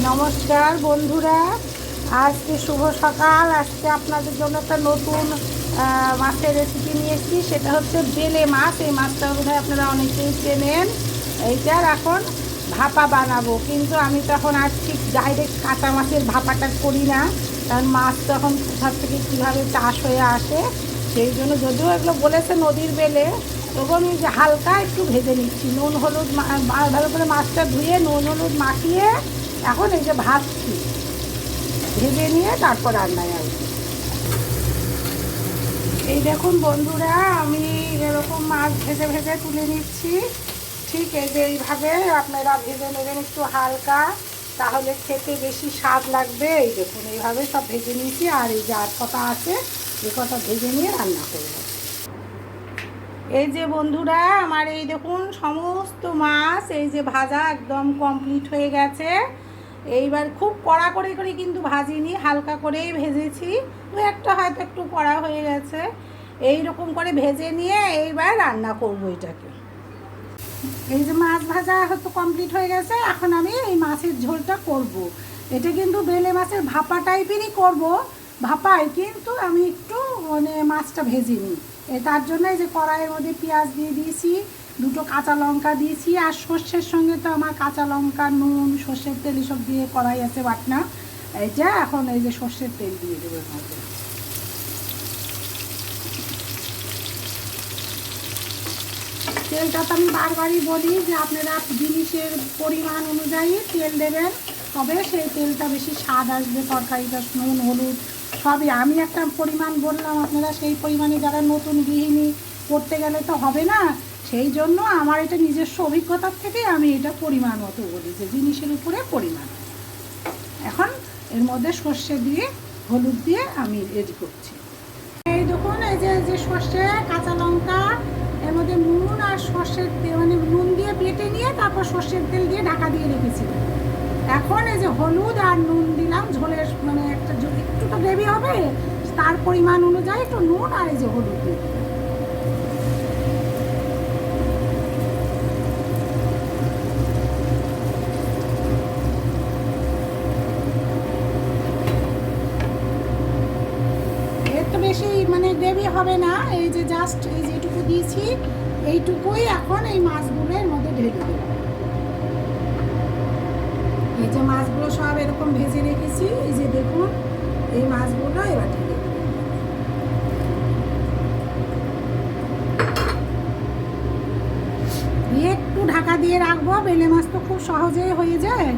নমস্কার বন্ধুরা। আজকে শুভ সকাল। আজকে আপনাদের জন্য একটা নতুন মাছের রেসিপি নিয়ে এসেছি। সেটা হচ্ছে বেলে মাছ। এই মাছটা বোধহয় আপনারা অনেকেই চেনেন। এইটার এখন ভাপা বানাবো। কিন্তু আমি তখন আর ঠিক ডাইরেক্ট কাঁচা মাছের ভাপাটা করি না। কারণ মাছ তখন কোথার থেকে কীভাবে চাষ হয়ে আসে, সেই জন্য যদিও এগুলো বলেছে নদীর বেলে তবু আমি হালকা একটু ভেজে নিচ্ছি। নুন, হলুদ ভালো করে মাছটা ধুয়ে নুন, হলুদ মাখিয়ে এখন এই যে ভাজছি ভেজে নিয়ে তারপর রান্নায় আসব। এই দেখুন বন্ধুরা, আমি এরকম মাছ ভেজে ভেজে তুলে নিচ্ছি। ঠিক এই যে এইভাবে আপনারা ভেজে নেবেন একটু হালকা, তাহলে খেতে বেশি স্বাদ লাগবে। এই দেখুন, এইভাবে সব ভেজে নিয়েছি, আর এই যে আর কটা আছে এই কটা ভেজে নিয়ে রান্না করব। এই যে বন্ধুরা, আমার এই দেখুন সমস্ত মাছ, এই যে ভাজা একদম কমপ্লিট হয়ে গেছে। এইবার খুব কড়া করে করে কিন্তু ভাজিনি, হালকা করেই ভেজেছি। দু একটা হয়তো একটু কড়া হয়ে গেছে। এই রকম করে ভেজে নিয়ে এইবার রান্না করব এটাকে। এই যে মাছ ভাজা হয়তো কমপ্লিট হয়ে গেছে, এখন আমি এই মাছের ঝোলটা করব। এটা কিন্তু বেলে মাছের ভাপা টাইপেরই করব ভাপাই কিন্তু আমি একটু মানে মাছটা ভেজে নিই। তার জন্য এই যে কড়াইয়ের মধ্যে পেঁয়াজ দিয়ে দিয়েছি দুটো কাঁচা লঙ্কা দিয়েছি আর সর্ষের সঙ্গে তো আমার কাঁচা লঙ্কা, নুন, সর্ষের তেল এসব দিয়ে করাই আছে, বাটনা। এইটা এখন এই যে সর্ষের তেল দিয়ে দেবো তেলটা তো আমি বারবারই বলি যে আপনারা জিনিসের পরিমাণ অনুযায়ী তেল দেবেন, তবে সেই তেলটা বেশি স্বাদ আসবে তরকারিটা নুন, হলুদ, সবই। আমি একটা পরিমাণ বললাম আপনারা, সেই পরিমাণে যারা নতুন গৃহিণী করতে গেলে তো হবে না সেই জন্য আমার এটা নিজস্ব অভিজ্ঞতার থেকে আমি এটা পরিমাণ মতো বলি যে জিনিসের উপরে পরিমাণ। এখন এর মধ্যে সর্ষে দিয়ে হলুদ দিয়ে আমি রেডি করছি। এই দেখুন, এই যে যে সর্ষে, কাঁচা লঙ্কা, এর মধ্যে নুন আর সর্ষের তেল মানে নুন দিয়ে বেটে নিয়ে তারপর সর্ষের তেল দিয়ে ঢাকা দিয়ে রেখেছি। এখন এই যে হলুদ আর নুন দিলাম, ঝোলের মানে একটা একটু তো গ্রেভি হবে, তার পরিমাণ অনুযায়ী একটু নুন আর এই যে হলুদ দিয়ে বেশি মানে গ্রেভি হবে না, এই যে জাস্ট এই যেটুকু দিয়েছি, এইটুকুই এখন এই মাছগুলো এর মধ্যে ঢেলে দেবো। এই যে মাছগুলো সব এরকম ভেজে রেখেছি, এই যে দেখুন, এই মাছগুলো এবার ঢেলে দিয়ে একটু ঢাকা দিয়ে রাখব, বেলে মাছ তো খুব সহজেই হয়ে যায়,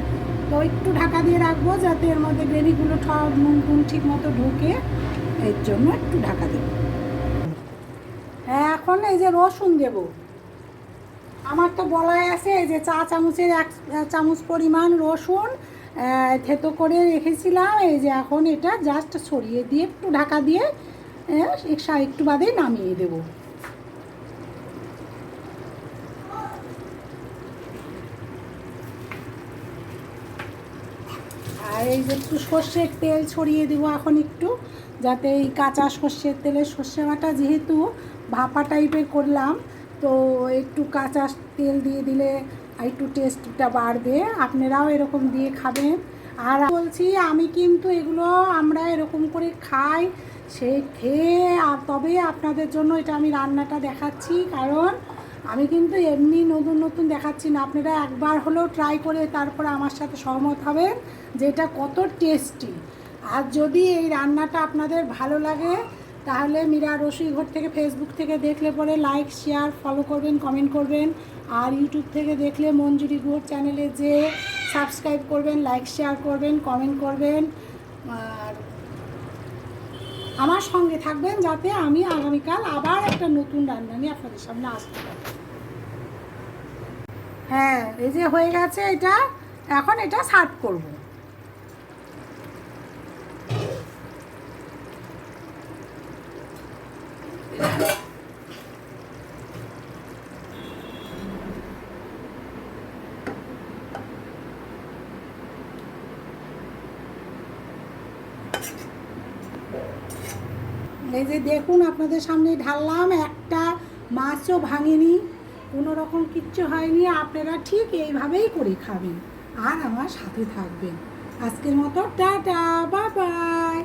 তো একটু ঢাকা দিয়ে রাখব যাতে এর মধ্যে গ্রেভিগুলো সব নুন টুন ঠিক মতো ঢোকে। এর জন্য একটু ঢাকা দেব। হ্যাঁ এখন এই যে রসুন দেব। আমার তো বলাই আছে যে চা চামচের এক চামচ পরিমাণ রসুন থেতো করে রেখেছিলাম। এই যে এখন এটা জাস্ট ছড়িয়ে দিয়ে একটু ঢাকা দিয়ে একটু- একটু বাদে নামিয়ে দেবো। আর এই যে একটু সর্ষের তেল ছড়িয়ে দেবো এখন একটু, যাতে এই কাঁচা সর্ষের তেলে সর্ষে বাটা যেহেতু ভাপা টাইপের করলাম, তো একটু কাঁচা তেল দিয়ে দিলে একটু টেস্টটা বাড়বে। আপনারাও এরকম দিয়ে খাবেন। আর বলছি, আমি কিন্তু এগুলো আমরা এরকম করে খাই, সে খেয়ে, আর তবে আপনাদের জন্য এটা আমি রান্নাটা দেখাচ্ছি, কারণ আমি কিন্তু এমনি নতুন নতুন দেখাচ্ছি না। আপনারা একবার হলেও ট্রাই করে তারপরে আমার সাথে সহমত হবেন যে এটা কত টেস্টি আর যদি এই রান্নাটা আপনাদের ভালো লাগে, তাহলে মীরা রসুই ঘর থেকে ফেসবুক থেকে দেখলে পরে লাইক শেয়ার ফলো করবেন কমেন্ট করবেন। আর ইউটিউব থেকে দেখলে মঞ্জুরি গুহর চ্যানেলে যে সাবস্ক্রাইব করবেন লাইক শেয়ার করবেন কমেন্ট করবেন। আর আমার সঙ্গে থাকবেন যাতে আমি আগামীকাল আবার একটা নতুন রান্না নিয়ে আপনাদের সামনে আসতে পারি। হ্যাঁ এই যে হয়ে গেছে এটা, এখন এটা সার্ভ করব। এই যে দেখুন, আপনাদের সামনে ঢাললাম, একটা মাছও ভাঙেনি। কোনো রকম কিচ্ছু হয়নি, আপনারা ঠিক এইভাবেই করে খাবেন। আর আমার সাথে থাকবেন। আজকের মতো, টাটা বাই বাই